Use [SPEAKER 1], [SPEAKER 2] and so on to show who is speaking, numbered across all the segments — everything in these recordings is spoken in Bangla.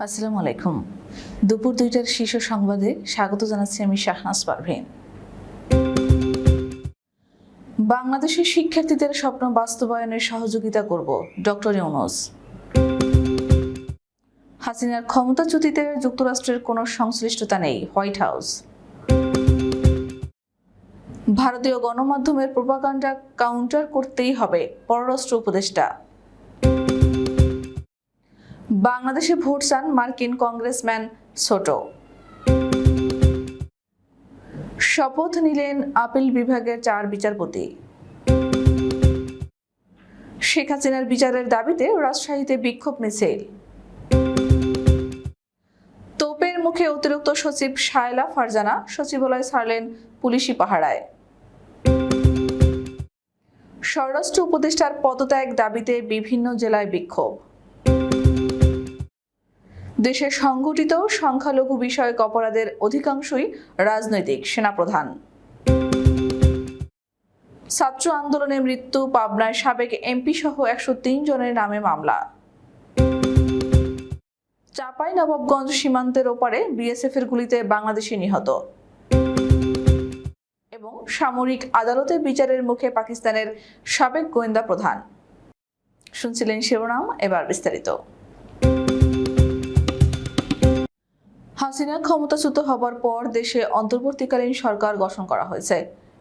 [SPEAKER 1] আসসালামু আলাইকুম। দুপুর দুইটার শীর্ষ সংবাদে স্বাগত জানাচ্ছি আমি শাহনাজ পারভীন। বাংলাদেশের শিক্ষার্থীদের স্বপ্ন বাস্তবায়নে সহযোগিতা করব ডক্টর ইউনুস। হাসিনার ক্ষমতাচ্যুতিতে যুক্তরাষ্ট্রের কোনো সংশ্লিষ্টতা নেই, হোয়াইট হাউস। ভারতীয় গণমাধ্যমের প্রোপাগান্ডা কাউন্টার করতেই হবে পররাষ্ট্র উপদেষ্টা। বাংলাদেশে ভোট চান মার্কিন কংগ্রেসম্যান ছোটো শপথ নিলেন আপিল বিভাগের চার বিচারপতি। শেখ হাসিনার বিচারের দাবিতে রাজশাহীতে বিক্ষোভ মিছিল। তোপের মুখে অতিরিক্ত সচিব শায়লা ফারজানা সচিবালয় ছাড়লেন পুলিশি পাহারায়। স্বরাষ্ট্র উপদেষ্টার পদত্যাগ দাবিতে বিভিন্ন জেলায় বিক্ষোভ। দেশে সংঘটিত সংখ্যালঘু বিষয়ক অপরাধের অধিকাংশই রাজনৈতিক সেনাপ্রধান। ছাত্র আন্দোলনে মৃত্যু, পাবনায় সাবেক এমপি সহ একশো তিন জনের নামে মামলা। চাপাই নবাবগঞ্জ সীমান্তের ওপারে বিএসএফ এর গুলিতে বাংলাদেশি নিহত। এবং সামরিক আদালতে বিচারের মুখে পাকিস্তানের সাবেক গোয়েন্দা প্রধান। শুনছিলেন শিরোনাম, এবার বিস্তারিত। হাসিনা ক্ষমতাচ্যুত হবার পর দেশে অন্তর্বর্তীকালীন সরকার গঠন করা হয়েছে।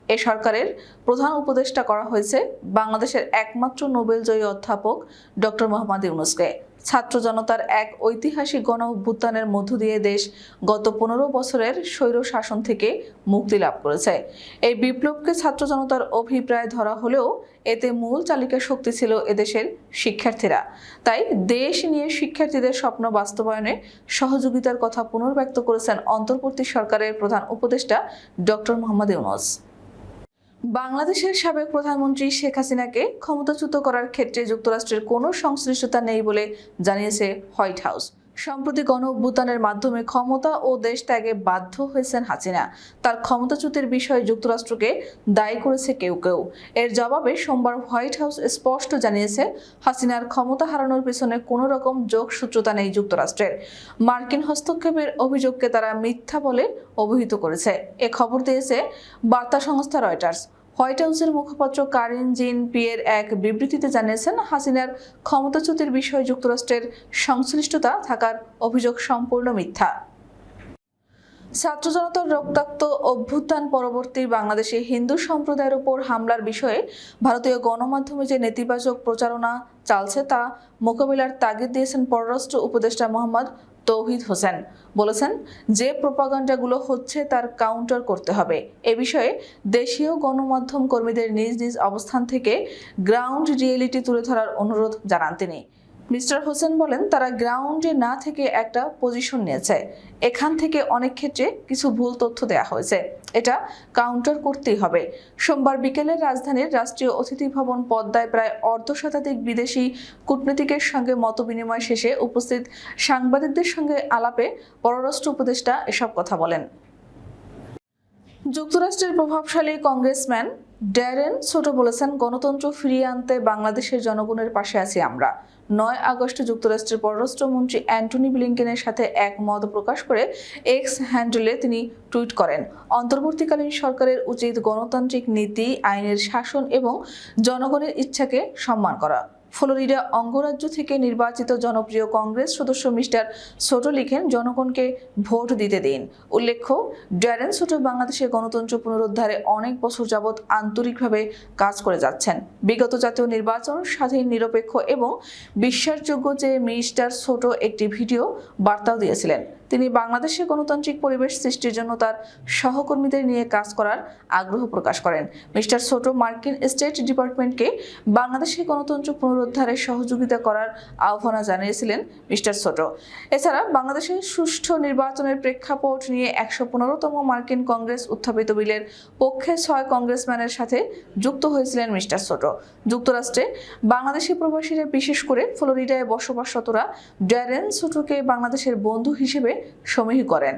[SPEAKER 1] এ সরকারের প্রধান উপদেষ্টা করা হয়েছে বাংলাদেশের একমাত্র নোবেলজয়ী অধ্যাপক ডক্টর মোহাম্মদ ইউনুসকে। ছাত্র জনতার এক ঐতিহাসিক গণ অভ্যুত্থানের মধ্য দিয়ে দেশ গত পনেরো বছরের স্বৈর শাসন থেকে মুক্তি লাভ করেছে। এই বিপ্লবকে ছাত্র জনতার অভিপ্রায় ধরা হলেও এতে মূল চালিকা শক্তি ছিল এদেশের শিক্ষার্থীরা। তাই দেশ নিয়ে শিক্ষার্থীদের স্বপ্ন বাস্তবায়নে সহযোগিতার কথা পুনর্ব্যক্ত করেছেন অন্তর্বর্তী সরকারের প্রধান উপদেষ্টা ডক্টর মোহাম্মদ ইউনুস। বাংলাদেশের সাবেক প্রধানমন্ত্রী শেখ হাসিনাকে ক্ষমতাচ্যুত করার ক্ষেত্রে যুক্তরাষ্ট্রের কোনো সংশ্লিষ্টতা নেই বলে জানিয়েছে হোয়াইট হাউস। সম্প্রতি গণ অভ্যুত্থানের মাধ্যমে ক্ষমতা ও দেশ ত্যাগে বাধ্য হয়েছেন হাসিনা। তার ক্ষমতাচ্যুতির বিষয়ে যুক্তরাষ্ট্রকে দায়ী করেছে কেউ কেউ। এর জবাবে সোমবার হোয়াইট হাউস স্পষ্ট জানিয়েছে, হাসিনার ক্ষমতা হারানোর পেছনে কোনো রকম যোগসূত্রতা নেই যুক্তরাষ্ট্রের। মার্কিন হস্তক্ষেপের অভিযোগকে তারা মিথ্যা বলে অভিহিত করেছে। এ খবর দিয়েছে বার্তা সংস্থা রয়টার্স। হোয়াইট হাউসের মুখপাত্র কারিন জিন পিয়ের এক বিবৃতিতে জানিয়েছেন, হাসিনার ক্ষমতাচ্যুতির বিষয়ে যুক্তরাষ্ট্রের সংশ্লিষ্টতা থাকার অভিযোগ সম্পূর্ণ মিথ্যা। ছাত্র জনতার রক্তাক্ত অভ্যুত্থান পরবর্তী বাংলাদেশে হিন্দু সম্প্রদায়ের উপর হামলার বিষয়ে ভারতীয় গণমাধ্যমে যে নেতিবাচক প্রচারণা চালছে তা মোকাবিলার তাগিদ দিয়েছেন পররাষ্ট্র উপদেষ্টা মোহাম্মদ তৌহিদ হোসেন। বলেছেন, যে প্রোপাগান্ডাগুলো হচ্ছে তার কাউন্টার করতে হবে। এ বিষয়ে দেশীয় গণমাধ্যম কর্মীদের নিজ নিজ অবস্থান থেকে গ্রাউন্ড রিয়েলিটি তুলে ধরার অনুরোধ জানান তিনি। মিস্টার হোসেন বলেন, তারা গ্রাউন্ডে না থেকে একটা পজিশন নিয়েছে। এখান থেকে অনেক ক্ষেত্রে কিছু ভুল তথ্য দেওয়া হয়েছে। এটা কাউন্টার করতেই হবে। সোমবার বিকেলে রাজধানীর রাষ্ট্রীয় অতিথি ভবন পদ্মায় প্রায় অর্ধ শতাধিক বিদেশি কূটনীতিকের সঙ্গে মতবিনিময় শেষে উপস্থিত সাংবাদিকদের সঙ্গে আলাপে পররাষ্ট্র উপদেষ্টা এসব কথা বলেন। যুক্তরাষ্ট্রের প্রভাবশালী কংগ্রেসম্যান ড্যারেন ছোট বলেছেন, গণতন্ত্র ফিরিয়ে আনতে বাংলাদেশের জনগণের পাশে আছি আমরা। নয় আগস্ট যুক্তরাষ্ট্রের পররাষ্ট্রমন্ত্রী অ্যান্টনি ব্লিংকেনের সাথে একমত প্রকাশ করে এক্স হ্যান্ডেলে তিনি টুইট করেন, অন্তর্বর্তীকালীন সরকারের উচিত গণতান্ত্রিক নীতি, আইনের শাসন এবং জনগণের ইচ্ছাকে সম্মান করা। ফ্লোরিডা অঙ্গরাজ্য থেকে নির্বাচিত জনপ্রিয় কংগ্রেস সদস্য মিস্টার সোটো লিখেন, জনগণকে ভোট দিতে দিন। উল্লেখ্য, ড্যারেন ছোট বাংলাদেশের গণতন্ত্র পুনরুদ্ধারে অনেক বছর যাবৎ আন্তরিকভাবে কাজ করে যাচ্ছেন। বিগত জাতীয় নির্বাচন স্বাধীন, নিরপেক্ষ এবং বিশ্বাসযোগ্য যে মিস্টার ছোট একটি ভিডিও বার্তাও দিয়েছিলেন। তিনি বাংলাদেশে গণতান্ত্রিক পরিবেশ সৃষ্টির জন্য তার সহকর্মীদের নিয়ে কাজ করার আগ্রহ প্রকাশ করেন। মিস্টার সোটো মার্কিন স্টেট ডিপার্টমেন্টকে বাংলাদেশে গণতন্ত্র পুনরুদ্ধারে সহযোগিতা করার আহ্বান জানিয়েছিলেন মিস্টার সোটো। এছাড়া বাংলাদেশের সুষ্ঠু নির্বাচনের প্রেক্ষাপট নিয়ে একশো পনেরোতম মার্কিন কংগ্রেস উত্থাপিত বিলের পক্ষে ছয় কংগ্রেসম্যানের সাথে যুক্ত হয়েছিলেন মিস্টার সোটো। যুক্তরাষ্ট্রে বাংলাদেশি প্রবাসীরা বিশেষ করে ফ্লোরিডায় বসবাসরতরা ড্যারেন সোটোকে বাংলাদেশের বন্ধু হিসেবে সমীহ করেন।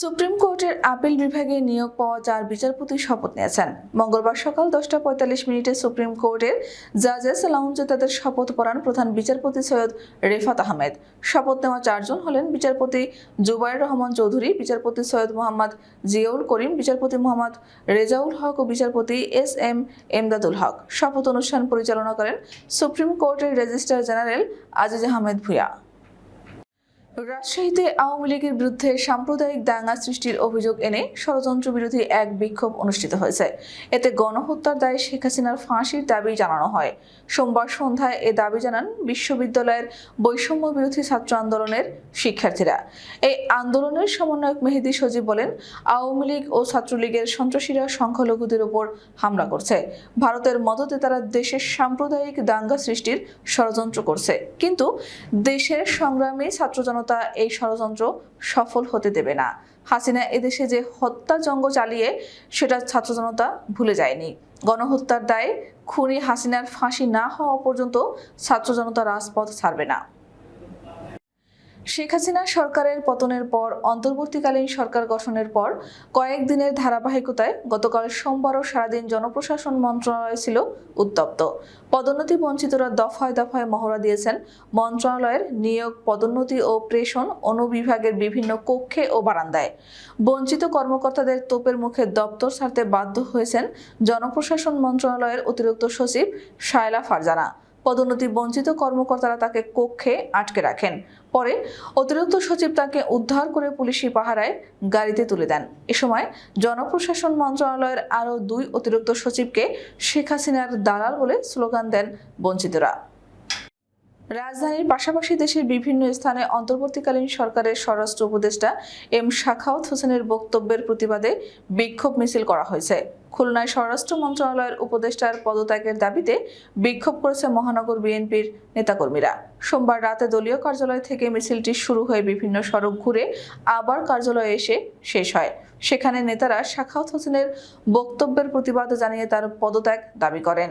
[SPEAKER 1] সুপ্রিম কোর্টের আপিল বিভাগে নিয়োগ পাওয়া চার বিচারপতি শপথ নিয়েছেন। মঙ্গলবার সকাল দশটা পঁয়তাল্লিশ মিনিটে সুপ্রিম কোর্টের জাজেস লাউঞ্জে তাদের শপথ পড়ান প্রধান বিচারপতি সৈয়দ রেফাত আহমেদ। শপথ নেওয়া চারজন হলেন বিচারপতি জুবাইর রহমান চৌধুরী, বিচারপতি সৈয়দ মোহাম্মদ জিয়াউল করিম, বিচারপতি মোহাম্মদ রেজাউল হক ও বিচারপতি এস এম এমদাদুল হক। শপথ অনুষ্ঠান পরিচালনা করেন সুপ্রিম কোর্টের রেজিস্ট্রার জেনারেল আজিজ আহমেদ ভুয়া রাজশাহীতে আওয়ামী লীগের বিরুদ্ধে সাম্প্রদায়িক দাঙ্গা সৃষ্টির অভিযোগ এনে ষড়যন্ত্র বিরোধী এক বিক্ষোভ অনুষ্ঠিত হয়েছে। এতে গণহত্যার দায়ে শেখ হাসিনার ফাঁসির দাবি জানানো হয়। সোমবার সন্ধ্যায় এ দাবি জানান বিশ্ববিদ্যালয়ের বৈষম্য বিরোধী ছাত্র আন্দোলনের শিক্ষার্থীরা। এই আন্দোলনের সমন্বয়ক মেহেদি সজীব বলেন, আওয়ামী লীগ ও ছাত্রলীগের সন্ত্রাসীরা সংখ্যালঘুদের উপর হামলা করছে। ভারতের মদতে তারা দেশের সাম্প্রদায়িক দাঙ্গা সৃষ্টির ষড়যন্ত্র করছে। কিন্তু দেশের সংগ্রামী ছাত্র জনতা এই ষড়যন্ত্র সফল হতে দেবে না। হাসিনা এদেশে যে হত্যা জঙ্গ চালিয়ে, সেটা ছাত্র জনতা ভুলে যায়নি। গণহত্যার দায়ে খুনি হাসিনার ফাঁসি না হওয়া পর্যন্ত ছাত্র জনতা রাজপথ ছাড়বে না। শেখ হাসিনা সরকারের পতনের পর, অন্তর্বর্তীকালীন সরকার গঠনের পর কয়েকদিনের ধারাবাহিকতায় গতকাল সোমবারও সারাদিন জনপ্রশাসন মন্ত্রণালয় ছিল উত্তপ্ত। পদোন্নতি বঞ্চিতরা দফায় দফায় মহড়া দিয়েছেন। মন্ত্রণালয়ের নিয়োগ, পদোন্নতি ও প্রেষণ অনুবিভাগের বিভিন্ন কক্ষে ও বারান্দায়। বঞ্চিত কর্মকর্তাদের তোপের মুখে দপ্তর ছাড়তে বাধ্য হয়েছেন জনপ্রশাসন মন্ত্রণালয়ের অতিরিক্ত সচিব শায়লা ফারজানা। পদোন্নতি বঞ্চিত কর্মকর্তারা তাকে কক্ষে আটকে রাখেন। পরে অতিরিক্ত সচিব তাকে উদ্ধার করে পুলিশি পাহারায় গাড়িতে তুলে দেন। এ সময় জনপ্রশাসন মন্ত্রণালয়ের আরও দুই অতিরিক্ত সচিবকে শেখ হাসিনার দালাল বলে স্লোগান দেন বঞ্চিতরা। রাজধানীর পাশাপাশি দেশের বিভিন্ন স্থানে অন্তর্বর্তীকালীন সরকারের স্বরাষ্ট্র উপদেষ্টা এম শাখাওয়াত হোসেনের বক্তব্যের প্রতিবাদে বিক্ষোভ মিছিল করা হয়েছে। খুলনায় স্বরাষ্ট্র মন্ত্রণালয়ের উপদেষ্টার পদত্যাগের দাবিতে বিক্ষোভ করেছে মহানগর বিএনপির নেতাকর্মীরা। সোমবার রাতে দলীয় কার্যালয় থেকে মিছিলটি শুরু হয়ে বিভিন্ন সড়ক ঘুরে আবার কার্যালয়ে এসে শেষ হয়। সেখানে নেতারা শাখাওয়াত হোসেনের বক্তব্যের প্রতিবাদ জানিয়ে তার পদত্যাগ দাবি করেন।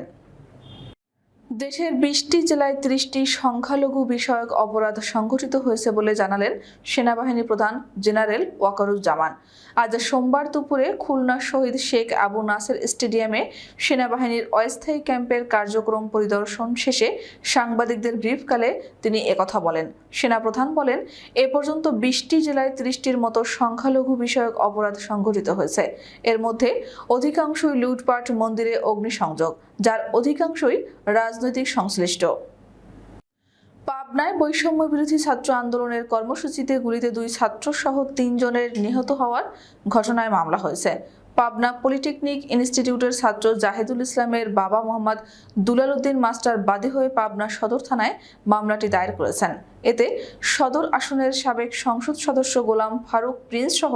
[SPEAKER 1] দেশের বিশটি জেলায় ত্রিশটি সংখ্যালঘু বিষয়ক অপরাধ সংঘটিত হয়েছে বলে জানালেন সেনাবাহিনী প্রধান জেনারেল ওয়াকারুজ্জামান। আজ সোমবার দুপুরে খুলনা শহীদ শেখ আবু নাসের স্টেডিয়ামে সেনাবাহিনীর অস্থায়ী ক্যাম্পের কার্যক্রম পরিদর্শন শেষে সাংবাদিকদের ব্রিফকালে তিনি একথা বলেন। সেনাপ্রধান বলেন, এ পর্যন্ত বিশটি জেলায় ত্রিশটির মতো সংখ্যালঘু বিষয়ক অপরাধ সংঘটিত হয়েছে। এর মধ্যে অধিকাংশই লুটপাট, মন্দিরে অগ্নিসংযোগ। যার অধিকাংশই রাজনৈতিক সংশ্লিষ্ট। পাবনায় বৈষম্য বিরোধী ছাত্র আন্দোলনের কর্মসূচিতে গুলিতে দুই ছাত্র সহ তিনজনের নিহত হওয়ার ঘটনায় মামলা হয়েছে। পাবনা পলিটেকনিক ইনস্টিটিউটের ছাত্র জাহেদুল ইসলামের বাবা মোহাম্মদ দুলাল উদ্দিন মাস্টার বাদী হয়ে পাবনা সদর থানায় মামলাটি দায়ের করেছেন। এতে সদর আসনের সাবেক সংসদ সদস্য গোলাম ফারুক প্রিন্স সহ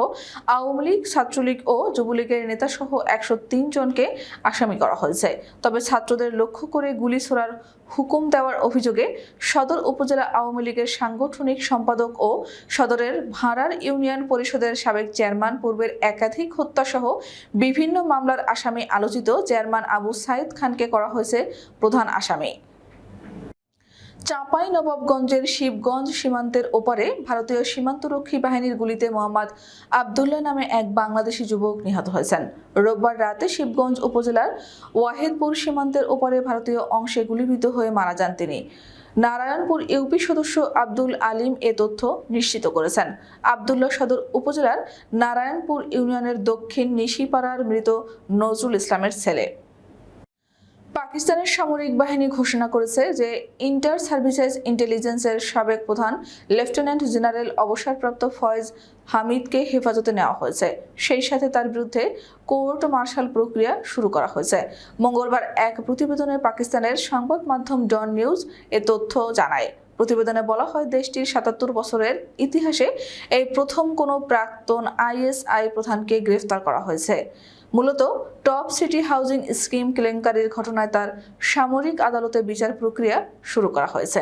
[SPEAKER 1] আওয়ামী লীগ, ছাত্রলীগ ও যুবলীগের নেতা সহ একশো জনকে আসামি করা হয়েছে। তবে ছাত্রদের লক্ষ্য করে গুলি ছোড়ার হুকুম দেওয়ার অভিযোগে সদর উপজেলা আওয়ামী লীগের সাংগঠনিক সম্পাদক ও সদরের ভাড়ার ইউনিয়ন পরিষদের সাবেক চেয়ারম্যান, পূর্বের একাধিক হত্যাসহ বিভিন্ন মামলার আসামি আলোচিত চেয়ারম্যান আবু সাইদ খানকে করা হয়েছে প্রধান আসামি। চাঁপাই নবাবগঞ্জের শিবগঞ্জ সীমান্তের ওপারে ভারতীয় সীমান্তরক্ষী বাহিনীর গুলিতে মোহাম্মদ আবদুল্লাহ নামে এক বাংলাদেশি যুবক নিহত হয়েছেন। রোববার রাতে শিবগঞ্জ উপজেলার ওয়াহেদপুর সীমান্তের ওপারে ভারতীয় অংশে গুলিবিদ্ধ হয়ে মারা যান তিনি। নারায়ণপুর ইউপি সদস্য আব্দুল আলিম এ তথ্য নিশ্চিত করেছেন। আবদুল্লাহ সদর উপজেলার নারায়ণপুর ইউনিয়নের দক্ষিণ নিশিপাড়ার মৃত নজরুল ইসলামের ছেলে। পাকিস্তানের সামরিক বাহিনী ঘোষণা করেছে যে ইন্টার সার্ভিসেস ইন্টেলিজেন্সের সাবেক প্রধান লেফটেন্যান্ট জেনারেল অবসরপ্রাপ্ত ফয়েজ হামিদকে হেফাজতে নেওয়া হয়েছে। সেই সাথে তার বিরুদ্ধে কোর্ট মার্শাল প্রক্রিয়া শুরু করা হয়েছে। মঙ্গলবার এক প্রতিবেদনে পাকিস্তানের সংবাদ মাধ্যম ডন নিউজ এ তথ্য জানায়। প্রতিবেদনে বলা হয় দেশটির সাতাত্তর বছরের ইতিহাসে এই প্রথম কোনো প্রাক্তন আইএসআই প্রধানকে গ্রেফতার করা হয়েছে। মূলত টপ সিটি হাউজিং স্কিম কেলেঙ্কারির ঘটনায় তার সামরিক আদালতে বিচার প্রক্রিয়া শুরু করা হয়েছে।